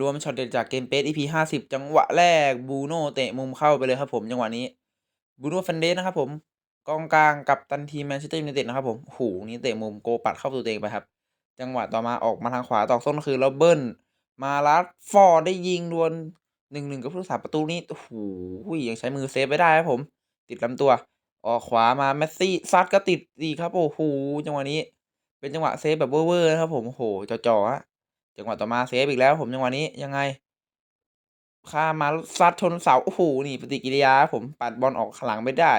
รวมช็อตเด็ดจากเกมเปส EP 50 จังหวะแรกบูโน่เตะมุมเข้าไปเลยครับผมจังหวะนี้บูโน่ฟันเดสนะครับผมกองกลางกับตันทีแมนเชสเตอร์ยูไนเต็ดนะครับผมโอ้โหนี่เตะมุมโกปัดเข้าประตูตัวเองไปครับ จังหวะต่อมาออกมาทางขวาตอกส้นคือแล้วเบิ้ลมาลัดฟอร์ได้ยิงดวลหนึ่งหนึ่งกับผู้รักษาประตูนี้โอ้โหยังใช้มือเซฟไว้ได้ครับผม ติดลำตัว ออกขวามาแมสซี่ซัดก็ติดดีครับโอ้โหจังหวะนี้ เป็นจังหวะเซฟแบบเวอร์ๆนะครับผมโอ้โหจ่อๆฮะ จังหวะต่อมาเซฟอีกแล้วผมจังหวะนี้ยังไงข้ามาซัดชนเสาโอ้โหนี่ปฏิกิริยา ผมปัดบอลออกข้างหลังไม่ได้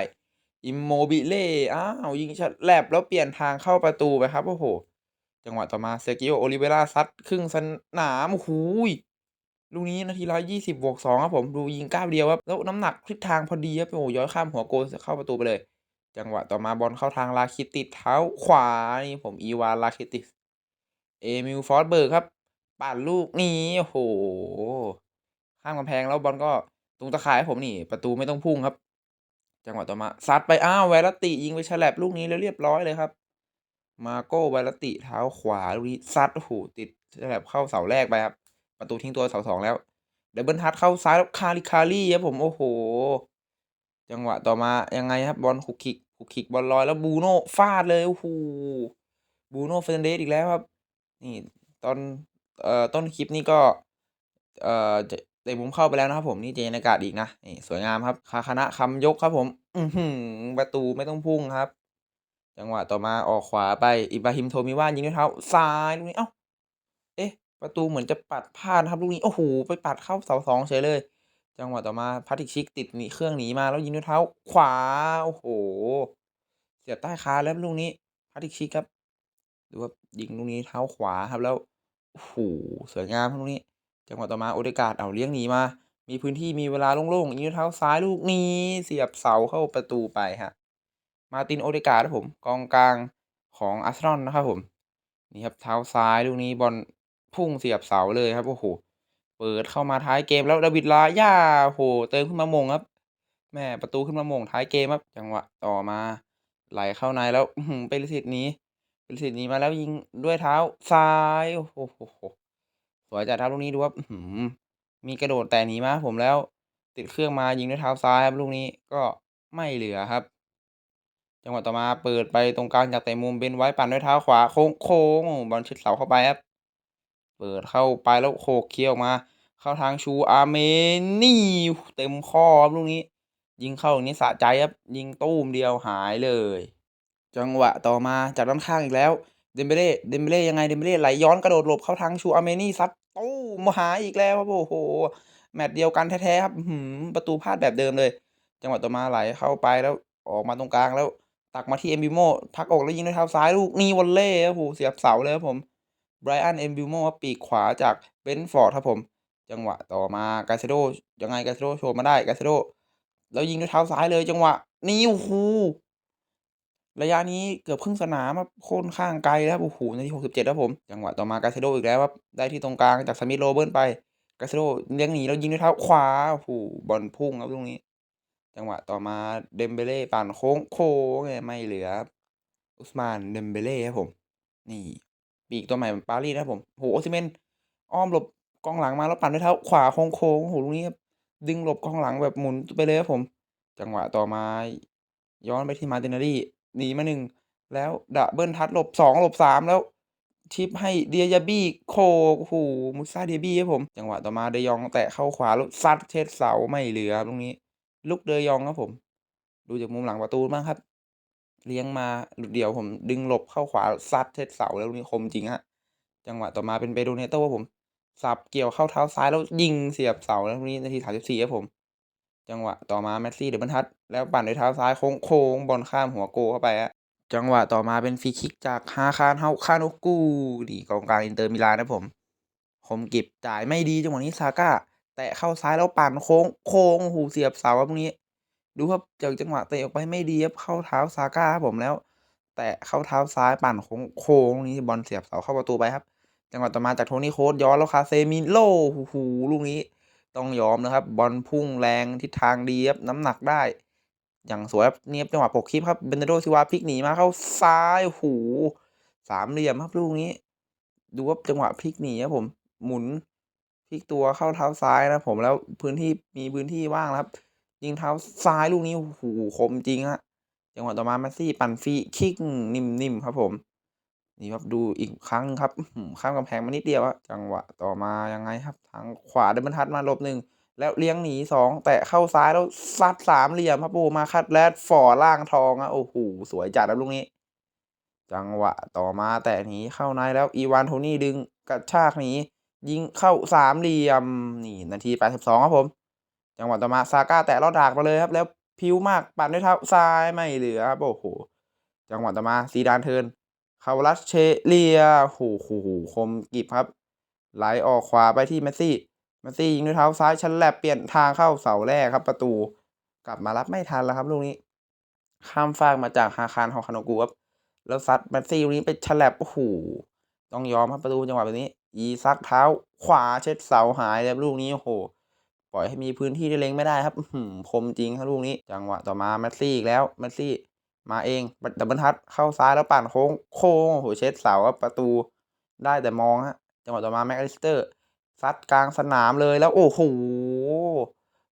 อิมโมบิเล่อ้าวยิงชัดแลบแล้วเปลี่ยนทางเข้าประตูไปครับโอ้โห จังหวะต่อมาเซกิโอโอลิเวราซัดครึ่งสนามโอ้โหลูกนี้นาทีร้อยยี่สิบบวกสองครับผมดูยิงก้าวเดียวครับแล้วน้ำหนักทิศทางพอดีครับโอ้โหย้อยข้ามหัวโกลเข้าประตูไปเลย จังหวะต่อมาบอลเข้าทางลาคิติดเท้าขวานี่ผมอีวานลาคิติสเอมิลฟอร์เบิร์กครับ ปั่นลูกนี้โอ้โห ข้ามกำแพงแล้วบอลก็ตรงตะข่ายให้ผมนี่ ประตูไม่ต้องพุ่งครับ จังหวะต่อมาซัดไปอ้าวไวรติยิงไปฉลับลูกนี้แล้วเรียบร้อยเลยครับ มาโก้ไวรติเท้าขวาลูกนี้ซัดโอ้โหติดฉลับเข้าเสาแรกไปครับ ประตูทิ้งตัวเสาสองแล้วเดบเบิลทัชเข้าซ้ายแล้วคาริคารี่ครับผมโอ้โห จังหวะต่อมายังไงครับบอลคุกคิกคุกคิกบอลลอยแล้วบูโน่ฟาดเลยโอ้โหบูโน่เฟรนเดสอีกแล้วครับ นี่ตอน เอ่อต้นคลิปนี้ก็เอ่อเตะมุมเข้าไปแล้วนะครับผมนี่เจนอากาศอีกนะนี่สวยงามครับคาคณะคำยกครับผม อือหือประตูไม่ต้องพุ่งครับ จังหวะต่อมาออกขวาไปอิบราฮิมโทมิว่ายิงด้วยเท้าซ้ายลูกนี้เอ้าเอ๊ะ ประตูเหมือนจะปัดพลาดครับลูกนี้โอ้โหไปปัดเข้าเสาสองเฉยเลย จังหวะต่อมาพาติกชิกติดนี่เครื่องหนีมาแล้วยิงด้วยเท้า ขวาโอ้โห เสียบใต้คาแล้วลูกนี้พาติกชิกครับดูว่ายิงลูกนี้เท้าขวาครับแล้ว โอ้โหสวยงามครับลูกนี้ จังหวะต่อมาโอเดกาดเอาเลี้ยงหนีมา มีพื้นที่มีเวลาโล่งๆยิงด้วยเท้าซ้ายลูกนี้เสียบเสาเข้าประตูไปฮะ มาตินโอเดกาดครับผมกองกลางของอาร์เซนอลนะครับผมนี่ครับเท้าซ้ายลูกนี้บอลพุ่งเสียบเสาเลยครับโอ้โหเปิดเข้ามาท้ายเกมแล้วดาวิดลาย่าโหเติมขึ้นมามงครับแม่ประตูขึ้นมามงท้ายเกมครับจังหวะต่อมาไหลเข้าในแล้วอื้อหือเป็นสิทธิ์นี้ เป็นสิทธิ์หนี้มาแล้วยิงด้วยเท้าซ้ายโอ้โหสวยจัดครับลูกนี้ดูครับมีกระโดดแต่หนีมาผมแล้ว ติดเครื่องมายิงด้วยเท้าซ้ายครับลูกนี้ก็ไม่เหลือครับ จังหวะต่อมาเปิดไปตรงกลางจากเตะมุมเบนไว้ปั่นด้วยเท้าขวาโค้งโค้งบอลชิดเสาเข้าไปครับ เปิดเข้าไปแล้วโขกเคี้ยวมา เข้าทางชูอาเมนี่เต็มข้อครับลูกนี้ ยิงเข้าอย่างนี้สะใจครับยิงตู้มเดียวหายเลย จังหวะต่อมาจากด้านข้างอีกแล้ว เดมเบเล่เดมเบเล่ยังไงเดมเบเล่ไหลย้อนกระโดดหลบเข้าทางชูอาเมนี่ซัดตู้มหาอีกแล้วครับโอ้โห แมตช์เดียวกันแท้ๆครับหือประตูพลาดแบบเดิมเลย จังหวะต่อมาไหลเข้าไปแล้วออกมาตรงกลางแล้ว ตักมาที่เอ็มบิโมพักออกแล้วยิงด้วยเท้าซ้ายลูกนี่วอลเล่ครับโอ้โหเสียบเสาเลยครับผมไบรอันเอ็มบิโมปีกขวาจากเบนฟอร์ดครับผม จังหวะต่อมากาเซโดยังไงกาเซโดโชว์มาได้กาเซโดแล้วยิงด้วยเท้าซ้ายเลยจังหวะนี้โอ้โห ระยะนี้เกือบครึ่งสนามครับค่อนข้างไกลแล้วโอ้โหนาทีหกสิบเจ็ดครับผม จังหวะต่อมากาเซโดอีกแล้วครับได้ที่ตรงกลางจากสมิธโรเบิร์นไปกาเซโดเลี้ยงหนีแล้วยิงด้วยเท้าขวาโอ้โหบอลพุ่งครับตรงนี้ จังหวะต่อมาเดมเบเล่ปั่นโค้งโค้งไงไม่เหลือ อุสมานเดมเบเล่ครับผม นี่ปีกตัวใหม่ปารีสนะครับผมโหโอซิเมนอ้อมหลบกองหลังมาแล้วปั่นด้วยเท้าขวาโค้งๆโหลูกนี้ดึงหลบกองหลังแบบหมุนไปเลยครับผม จังหวะต่อมาย้อนไปที่มาตินารี หนีมาหนึ่งแล้วดับเบิลทัชหลบสองหลบสามแล้วชิปให้เดียยบี้โคโอ้โหมุซาเดียบี้ครับผม จังหวะต่อมาเดยองแตะเข้าขวาแล้วซัดเช็ดเสาไม่เหลือตรงนี้ลุกเดยองครับผม ดูจากมุมหลังประตูบ้างครับ เลี้ยงมาหลุดเดี่ยวผม ดึงหลบเข้าขวาซัดเท็ดเสาแล้วลูกนี้คมจริงฮะจังหวะต่อมาเป็นเบโดเนโต้ครับผมสับเกี่ยวเข้าเท้าซ้ายแล้วยิงเสียบเสาแล้วลูกนี้นาทีสามสิบสี่ครับผม จังหวะต่อมาแมสซี่เดือบันทัด แล้วปั่นด้วยเท้าซ้ายโค้งโค้งบอลข้ามหัวโกเข้าไปฮะจังหวะต่อมาเป็นฟรีคิกจากฮาคารเฮาคาโนกูดีกองกลางอินเตอร์มิลานนะผมคมกิบจ่ายไม่ดีจังหวะนี้ซาก้าแตะเข้าซ้ายแล้วปั่นโค้งโค้งหูเสียบเสาครับตรงนี้ ดูครับจากจังหวะเตะออกไปไม่ดีครับเข้าเท้าซาก้าครับผมแล้ว แตะเข้าเท้าซ้ายปั่นโค้งโค้งนี้บอลเสียบเสาเข้าประตูไปครับ จังหวะต่อมาจากโทนี่โค้ดย้อนแล้วคาเซมิโลหูหูลูกนี้ ต้องยอมนะครับ บอลพุ่งแรงทิศทางดีครับน้ำหนักได้ อย่างสวยครับเนียบจังหวะปกคลิปครับเบนเดโดซิวาพลิกหนีมาเข้าซ้ายหูสามเหลี่ยมครับลูกนี้ ดูว่าจังหวะพลิกหนีครับผมหมุนพลิกตัวเข้าเท้าซ้ายนะผมแล้วพื้นที่มีพื้นที่ว่างครับ ยิงเท้าซ้ายลูกนี้โอ้โหคมจริงฮะจังหวะต่อมาแมสซี่ปั่นฟรีคิกนิ่มๆครับผม นี่ครับดูอีกครั้งครับข้ามกำแพงมานิดเดียวอะจังหวะต่อมายังไงครับ ทางขวาเดินบรรทัดมาลบหนึ่งแล้วเลี้ยงหนีสองแตะเข้าซ้ายแล้วซัดสามเหลี่ยมครับโอ้มาคัดแรดฝ่อล่างทองอะโอ้โหสวยจัดครับลูกนี้ จังหวะต่อมาแตะหนีเข้าในแล้วอีวานโทนี่ดึงกระชากหนียิงเข้าสามเหลี่ยมนี่นาที82ครับผม จังหวะต่อมาซาก้าแตะลอดดากมาเลยครับ แล้วพิ้วมากปั่นด้วยเท้าซ้ายไม่เหลือครับโอ้โหจังหวะต่อมาซีดานเทิน คาวรัสเชเลียโอ้โหโหคมกริบครับ ไหลออกขวาไปที่เมสซี่เมสซี่ยิงด้วยเท้าซ้ายชันแลบเปลี่ยนทางเข้าเสาแรกครับ ประตูกลับมารับไม่ทันแล้วครับลูกนี้ ข้ามฟากมาจากฮาคารฮอคาโนกูครับแล้วซัดแมสซี่ลูกนี้ไปฉลับโอ้โหต้องยอมครับประตูจังหวะแบบนี้ อีซักเท้าขวาเช็ดเสาหายแล้วลูกนี้โอ้โหปล่อยให้มีพื้นที่ได้เล็งไม่ได้ครับคมจริงครับลูกนี้ จังหวะต่อมาแมสซี่อีกแล้วแมสซี่ มาเองดับเบิลทัชเข้าซ้ายแล้วปั่นโค้งโค้งโอ้โหเช็ดเสาประตูได้แต่มองฮะจังหวะต่อมาแม็กอลิสเตอร์ซัดกลางสนามเลยแล้วโอ้โห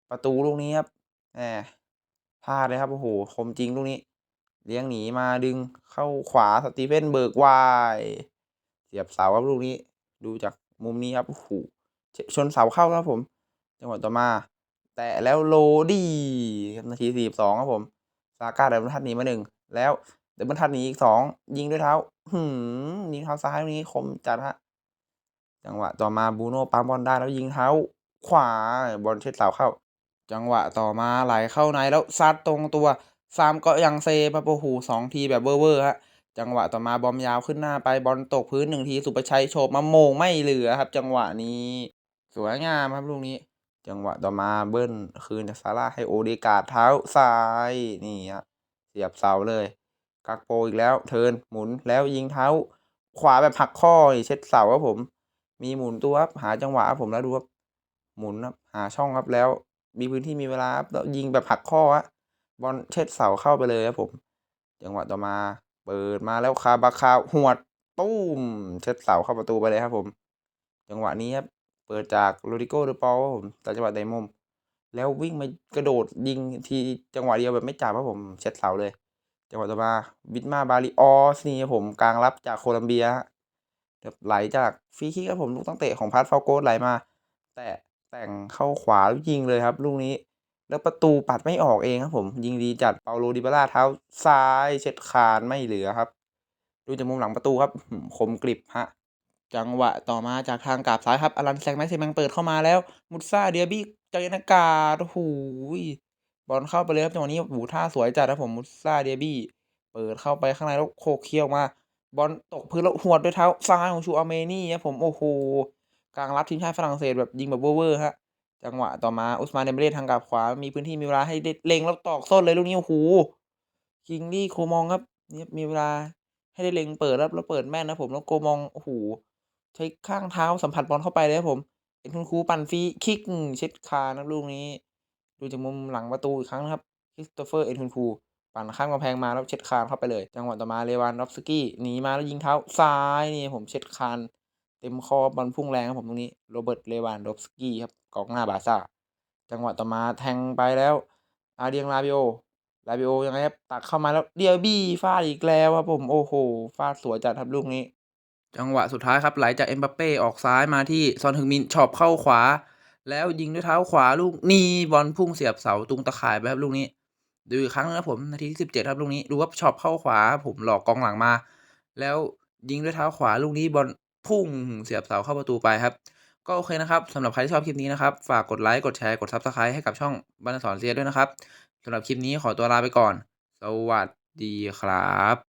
ประตูลูกนี้ครับแหมพลาดเลยครับโอ้โหคมจริงลูกนี้ เลี้ยงหนีมาดึงเข้าขวาสตีเฟนเบิร์กวายเสียบเสาครับลูกนี้ ดูจากมุมนี้ครับโอ้โหชนเสาเข้าครับผม จังหวะต่อมา แตะแล้วโลดี้นาทีสี่สิบสองครับผม ซาก้าเดินบรรทัดนี้มาหนึ่งแล้วเดินบรรทัดนี้อีกสองยิงด้วยเท้าหืมยิงเท้าซ้ายนี้คมจัดฮะจังหวะต่อมาบูโน่ปั๊มบอลได้แล้วยิงเท้า ขวาบอลเช็ดเสาเข้า จังหวะต่อมาไหลเข้าในแล้วซัดตรงตัวซามก็ยังเซปะโอ้โหสองทีแบบเวอร์เวอร์ฮะจังหวะต่อมาบอมยาวขึ้นหน้าไปบอลตกพื้นหนึ่งทีสุประชัยโฉบมาโมงไม่เหลือครับ จังหวะนี้ สวยงามครับลูกนี้ จังหวะต่อมาเบิ้ลคืนจากซาร่าให้โอเดกาดเท้าซ้ายนี่ฮะเสียบเสาเลยกักโปอีกแล้ว เทินหมุนแล้วยิงเท้า ขวาแบบหักข้อเช็ดเสาครับผม มีหมุนตัวครับหาจังหวะครับผมแล้วดูครับหมุนครับหาช่องครับแล้ว มีพื้นที่มีเวลาครับแล้วยิงแบบหักข้อฮะบอลเช็ดเสาเข้าไปเลยครับผม จังหวะต่อมา เปิดมาแล้วคาบาคาหวดตุ้มเช็ดเสาเข้าประตูไปเลยครับผม จังหวะนี้ครับ ปิดจากโรดิโก้เดอปอลครับผมแต่จังหวะไดมุม แล้ววิ่งมากระโดดยิงทีจังหวะเดียวแบบไม่จับครับผมเช็ดเสาเลย จังหวะต่อมาวิทมาบาริออสนี่ครับผมกลางรับจากโคลัมเบียแบบไหลจากฟรีคิกครับผมลูกตั้งเตะของพาร์ทฟาโกสไหลมา แต่แต่งเข้าขวาแล้วยิงเลยครับ ลูกนี้ แล้วประตูปัดไม่ออกเองครับผม ยิงดีจัดเปาโลดิบาล่าเท้าซ้ายเช็ดคานไม่เหลือครับ ดูจากมุมหลังประตูครับคมกริบฮะ จังหวะต่อมาจากทางกาบซ้ายครับอลันแซงแม็กซิมังเปิดเข้ามาแล้ว มุตซาเดียบี้ใจนากาศโอ้โหบอลเข้าไปเลยครับจังหวะนี้โอ้โหท่าสวยจัดครับผมมุตซาเดียบี้เปิดเข้าไปข้างในแล้วโคเคียวมา บอลตกพื้นแล้วหวดด้วยเท้าซ้ายของชูอาเมนี่ครับผมโอ้โหกลางรับทีมชาติฝรั่งเศสแบบยิงแบบเวอร์ฮะจังหวะต่อมาอุสมานเดมเบเล่ทางกลับขวา มีพื้นที่มีเวลาให้ได้เล็งแล้วตอกส้นเลยลูกนี้โอ้โหคิงลี่โคมองครับเนี่ยมีเวลาให้ได้เล็งเปิดแล้วแล้วเปิดแม่นนะผมแล้วโกมองโอ้โห ใช้ข้างเท้าสัมผัสบอลเข้าไปเลยครับผม เป็นคุณครูปั่นฟรีคิกเช็ดคานะลูกนี้ ดูจากมุมหลังประตูอีกครั้งนะครับคริสโตเฟอร์เอ็นทุนคูปั่นข้ามกำแพงมาแล้วเช็ดคานเข้าไปเลย จังหวะต่อมาเลวานดอฟสกี้หนีมาแล้วยิงเท้าซ้ายนี่ผมเช็ดคานเต็มคอบอลพุ่งแรงครับผมตรงนี้โรเบิร์ตเลวานดอฟสกี้ครับกองหน้าบาซ่าจังหวะต่อมาแทงไปแล้วอาเดียงลาบิโอลาบิโอยังไงครับตักเข้ามาแล้วเดียบี้ฟาดอีกแล้วครับผมโอ้โหฟาดสวยจัดครับลูกนี้ จังหวะสุดท้ายครับไหลจากเอ็มบัปเป้ออกซ้ายมาที่ซอนฮึงมินช็อปเข้าขวา แล้วยิงด้วยเท้าขวาลูกนี่บอลพุ่งเสียบเสาตุงตะข่ายไปครับลูกนี้ ดูครั้งนะครับผมนาทีที่สิบเจ็ดครับลูกนี้ดูว่าช็อปเข้าขวา ผมหลอกกองหลังมา แล้วยิงด้วยเท้าขวาลูกนี้บอลพุ่งเสียบเสาเข้าประตูไปครับ ก็โอเคนะครับสำหรับใครที่ชอบคลิปนี้นะครับฝากกดไลค์กดแชร์กด Subscribe ให้กับช่องบรรณสอนเซียด้วยนะครับสำหรับคลิปนี้ขอตัวลาไปก่อน สวัสดีครับ